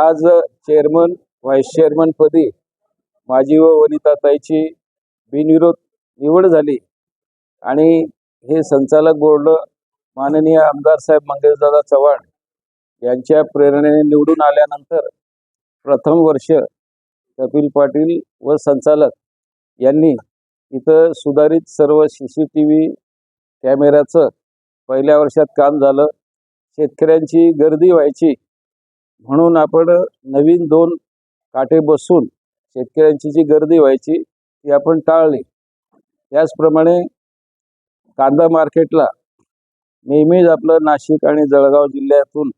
आज chairman vice chairman पदी माझी व वनिताताईची बिनविरोध निवड झाली. आणि हे संचालक बोर्ड माननीय आमदार साहेब मंगेशदादा चव्हाण यांच्या प्रेरणेने निवडून आल्यानंतर प्रथम वर्ष कपिल पाटील व संचालक यांनी इथं सुधारित सर्व सी सी टी व्ही कॅमेऱ्याचं पहिल्या वर्षात काम झालं. शेतकऱ्यांची गर्दी व्हायची. म्हणून आपण नवीन दोन काटे बसून शेतकऱ्यांची जी गर्दी व्हायची ती आपण टाळली. त्याचप्रमाणे कांदा मार्केटला नेहमीच आपलं नाशिक आणि जळगाव जिल्ह्यातून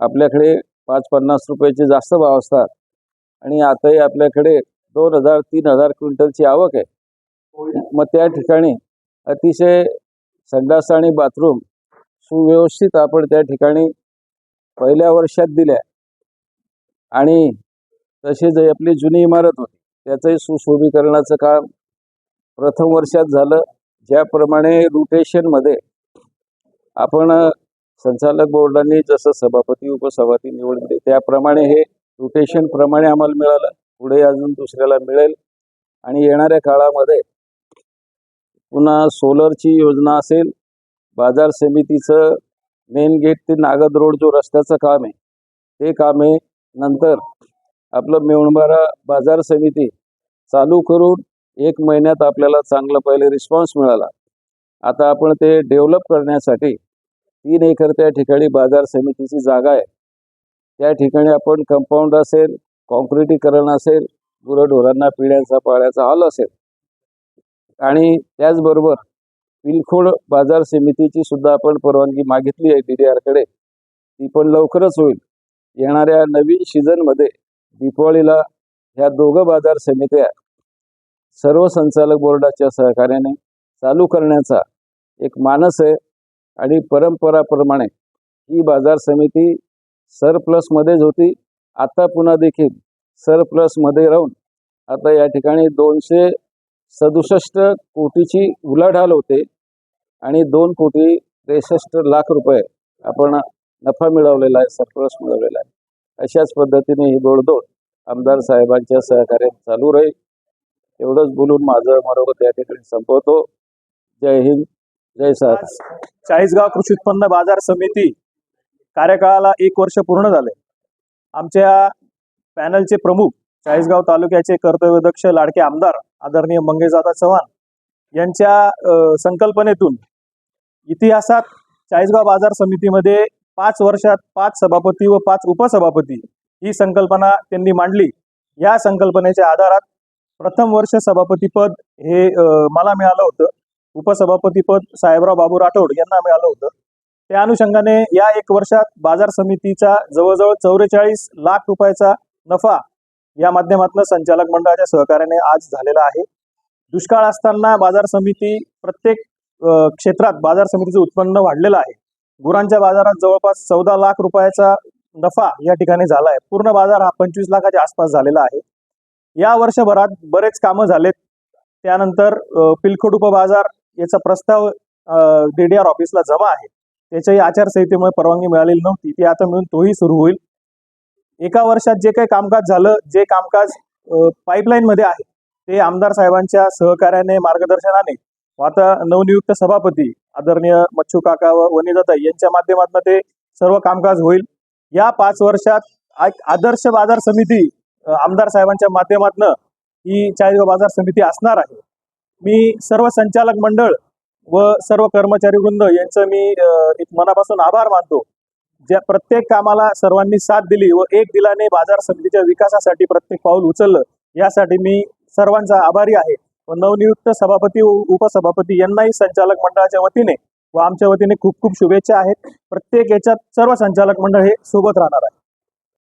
आपल्याकडे पाच पन्नास रुपयाचे जास्त भाव असतात. आणि आताही आपल्याकडे दोन हजार तीन हजार क्विंटलची आवक आहे. मग त्या ठिकाणी अतिशय संडास आणि बाथरूम सुव्यवस्थित आपण त्या ठिकाणी पहिल्या वर्षात दिल्या. आणि तशीच आपली जुनी इमारत होती. त्याचंही सुशोभीकरणाचं काम प्रथम वर्षात झालं. ज्याप्रमाणे रोटेशनमध्ये आपण संचालक बोर्डांनी जसं सभापती उपसभापती निवड दिली त्याप्रमाणे हे रोटेशन प्रमाणे आम्हाला मिळालं. पुढे अजून दुसऱ्याला मिळेल. आणि येणाऱ्या काळामध्ये पुन्हा सोलरची योजना असेल. बाजार समितीचं मेन गेट ते नागद रोड जो रस्त्याचं काम आहे ते काम आहे नंतर आपलं मेवणबारा बाजार समिती चालू करून एक महिन्यात आपल्याला चांगला पहिले रिस्पॉन्स मिळाला. आता आपण ते डेव्हलप करण्यासाठी तीन एकर त्या ठिकाणी बाजार समितीची जागा आहे. त्या ठिकाणी आपण कंपाऊंड असेल कॉन्क्रिटीकरण असेल गुरंढोरांना पिण्याचा पाळ्याचा हॉल असेल. आणि त्याचबरोबर पिलखोड बाजार समितीची सुद्धा आपण परवानगी मागितली आहे डी डी आरकडे. ती पण लवकरच होईल. येणाऱ्या नवीन सीझनमध्ये दीपावळीला ह्या दोघं बाजार समित्या सर्व संचालक बोर्डाच्या सहकार्याने चालू करण्याचा एक मानस आहे आणि परंपराप्रमाणे ही बाजार समिती सरप्लसमध्येच होती. आता पुन्हा देखील सरप्लसमध्ये राहून आता या ठिकाणी दोनशे सदुसष्ट कोटीची उलाढाल होते. आणि दोन कोटी त्रेसष्ट लाख रुपये आपण नफा मिळवलेला आहे सरप्लस मिळवलेला आहे. अशाच पद्धतीने ही दोडदोड आमदार साहेबांच्या सहकार्यात चालू राहील. एवढंच बोलून माझं मनोगत त्या ठिकाणी संपवतो. जय हिंद जय सर. चाळीसगाव कृषी उत्पन्न बाजार समिती कार्यकाळाला एक वर्ष पूर्ण झाले. आमच्या पॅनलचे प्रमुख चाळीसगाव तालुक्याचे कर्तव्यदक्ष लाडके आमदार आदरणीय मंगेशदादा चव्हाण यांच्या संकल्पनेतून इतिहासात चाळीसगाव बाजार समितीमध्ये पाच वर्षात पाच सभापती व पाच उपसभापती ही संकल्पना त्यांनी मांडली. या संकल्पनेच्या आधारात प्रथम वर्ष सभापतीपद हे मला मिळालं होतं. उपसभापतीपद साहेबराव बाबू राठोड यांना मिळालं होतं. त्या अनुषंगाने या एक वर्षात बाजार समितीचा जवळजवळ चौवेचाळीस लाख रुपयाचा नफा या माध्यमातून संचालक मंडळाच्या सहकार्याने आज झालेला आहे. दुष्काळ असताना बाजार समिती प्रत्येक क्षेत्रात बाजार समितीचं उत्पन्न वाढलेलं आहे. गुरांच्या बाजारात जवळपास चौदा लाख रुपयाचा नफा या ठिकाणी झाला आहे पूर्ण बाजार हा पंचवीस लाखाच्या आसपास झालेला आहे. या वर्षभरात बरेच कामं झालेत. त्यानंतर अ, पिलखोड उपबाजार याचा प्रस्ताव डी डी आर ऑफिसला जमा आहे. त्याच्याही आचारसंहितेमुळे परवानगी मिळालेली नव्हती. ती आता मिळून तोही सुरू होईल. एका वर्षात जे काही कामकाज झालं जे कामकाज पाईपलाईनमध्ये आहे ते आमदार साहेबांच्या सहकार्याने मार्गदर्शनाने आता नवनियुक्त सभापती आदरणीय मच्छू काका व वनिदाता यांच्या माध्यमातून ते सर्व कामकाज होईल. या पाच वर्षात एक आदर्श बाजार समिती आमदार साहेबांच्या माध्यमातून ही चाळीसगाव बाजार समिती असणार आहे. मी सर्व संचालक मंडळ व सर्व कर्मचारी वृंद यांचं मी एक मनापासून आभार मानतो. ज्या प्रत्येक कामाला सर्वांनी साथ दिली व एक दिलाने बाजार समितीच्या विकासासाठी प्रत्येक पाऊल उचललं यासाठी मी सर्वांचा आभारी आहे. नवनियुक्त सभापती उपसभापती यांनाही संचालक मंडळाच्या वतीने व आमच्या वतीने खूप खूप शुभेच्छा आहेत. प्रत्येक याच्यात सर्व संचालक मंडळ हे सोबत राहणार आहे